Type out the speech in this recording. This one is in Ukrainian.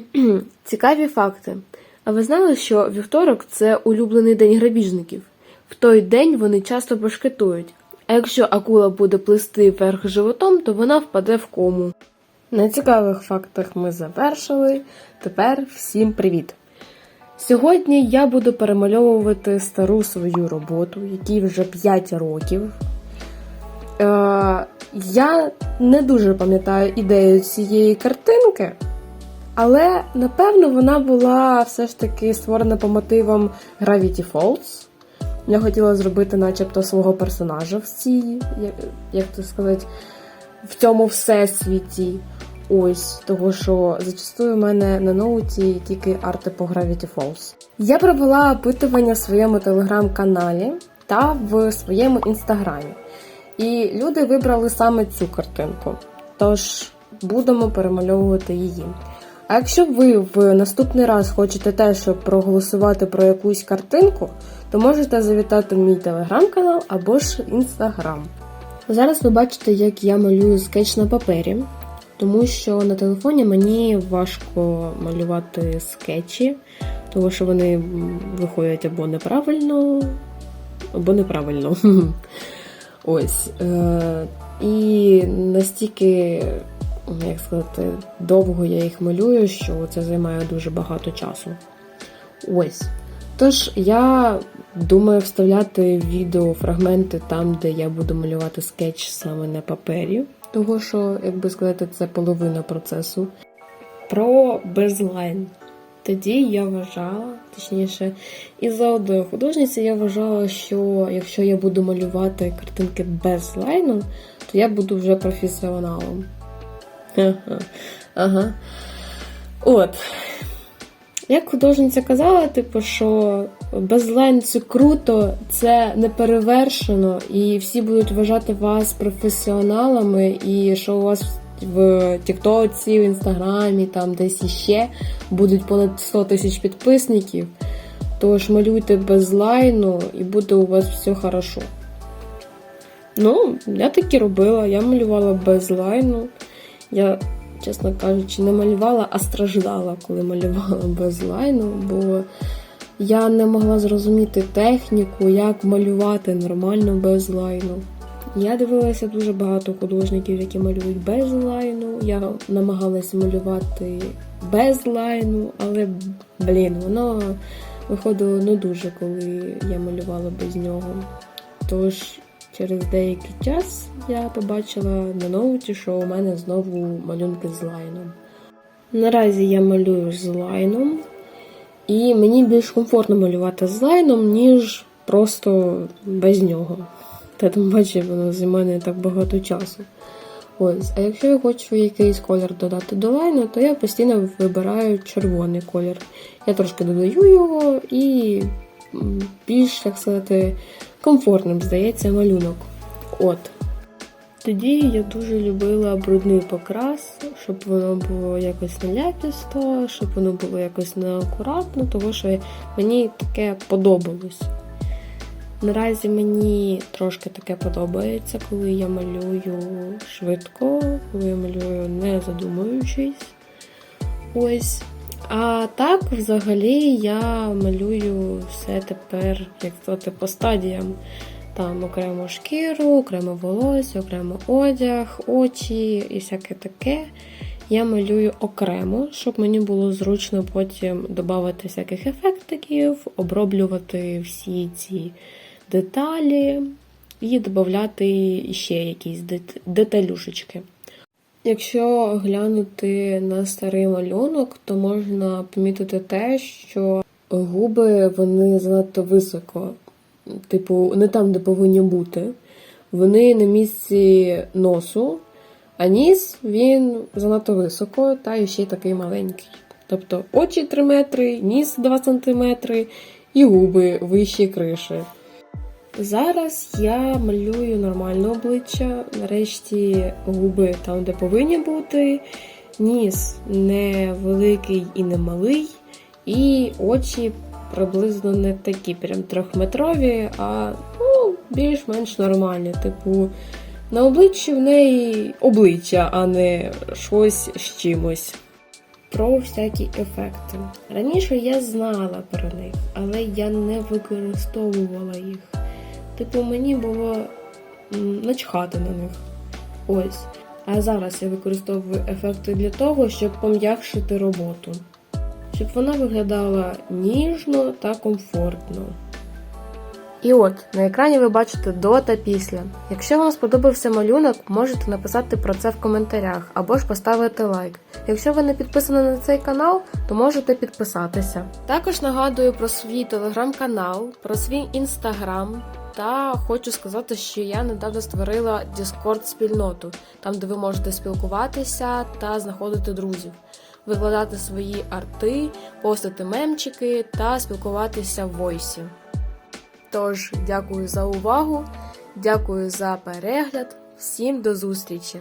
Цікаві факти. А ви знали, що вівторок це улюблений день грабіжників? В той день вони часто башкетують. А якщо акула буде плисти вверх животом, то вона впаде в кому. На цікавих фактах ми завершили. Тепер всім привіт! Сьогодні я буду перемальовувати стару свою роботу, якій вже 5 років. Е, я не дуже пам'ятаю ідею цієї картинки, але напевно вона була все ж таки створена по мотивам Gravity Falls. Я хотіла зробити, начебто, свого персонажа в цій, як, як то сказати, в цьому всесвіті. Ось, того що зачастую в мене на ноуті тільки арти по Gravity Falls. Я провела опитування в своєму телеграм-каналі та в своєму інстаграмі. І люди вибрали саме цю картинку. Тож будемо перемальовувати її. А якщо ви в наступний раз хочете теж проголосувати про якусь картинку, то можете завітати в мій телеграм-канал або ж інстаграм. Зараз ви бачите, як я малюю скетч на папері, тому що на телефоні мені важко малювати скетчі, тому що вони виходять або неправильно, або неправильно. Ось. Е, і настільки, як сказати, довго я їх малюю, що це займає дуже багато часу. Ось. Тож я думаю вставляти відеофрагменти там, де я буду малювати скетч саме на папері. Того, що, як би сказати, це половина процесу. Про безлайн. Тоді я вважала, точніше, із за одної художниці я вважала, що якщо я буду малювати картинки без лайну, то я буду вже професіоналом. Ага. От. Як художниця казала, типу, що безлайн це круто, це неперевершено, і всі будуть вважати вас професіоналами, і що у вас в Тіктоці, в Інстаграмі, там десь іще будуть понад 100 тисяч підписників. Тож малюйте без лайну і буде у вас все хорошо. Ну, я так і робила, я малювала без лайну. Я, чесно кажучи, не малювала, а страждала, коли малювала без лайну, бо я не могла зрозуміти техніку, як малювати нормально без лайну. Я дивилася дуже багато художників, які малюють без лайну. Я намагалася малювати без лайну, але, блін, воно виходило не дуже, коли я малювала без нього. Тож через деякий час я побачила на ноуті, що у мене знову малюнки з лайном. Наразі я малюю з лайном, і мені більш комфортно малювати з лайном, ніж просто без нього. Та тим паче воно займає не так багато часу. Ось, а якщо я хочу якийсь колір додати до лайну, то я постійно вибираю червоний колір. Я трошки додаю його і більш, так сказати, комфортним здається малюнок. От. Тоді я дуже любила брудний покрас, щоб воно було якось наляпісто, щоб воно було якось неакуратно, тому що мені таке подобалось. Наразі мені трошки таке подобається, коли я малюю швидко, коли я малюю не задумуючись. Ось. А так, взагалі, я малюю все тепер, як сказати, по стадіям. Там окремо шкіру, окремо волосся, окремо одяг, очі і всяке таке. Я малюю окремо, щоб мені було зручно потім додати всяких ефектиків, оброблювати всі ці деталі і додати ще якісь деталюшечки. Якщо глянути на старий малюнок, то можна помітити те, що губи вони занадто високо, типу, не там, де повинні бути. Вони на місці носу, а ніс він занадто високо та ще й такий маленький. Тобто очі 3 метри, ніс 2 сантиметри і губи вищі криші. Зараз я малюю нормальне обличчя. Нарешті губи там, де повинні бути. Ніс не великий і не малий. І очі приблизно не такі прям трьохметрові, а ну, більш-менш нормальні. Типу, на обличчі в неї обличчя, а не щось з чимось. про всякі ефекти. Раніше я знала про них, але я не використовувала їх. Типу, мені було начхати на них. Ось. А зараз я використовую ефекти для того, щоб пом'якшити роботу, щоб вона виглядала ніжно та комфортно. І от на екрані ви бачите до та після. Якщо вам сподобався малюнок, можете написати про це в коментарях або ж поставити лайк. Якщо ви не підписані на цей канал, то можете підписатися. Також нагадую про свій телеграм-канал, про свій інстаграм. Та хочу сказати, що я недавно створила Discord спільноту, там де ви можете спілкуватися та знаходити друзів, викладати свої арти, постити мемчики та спілкуватися в войсі. Тож, дякую за увагу, дякую за перегляд. Всім до зустрічі!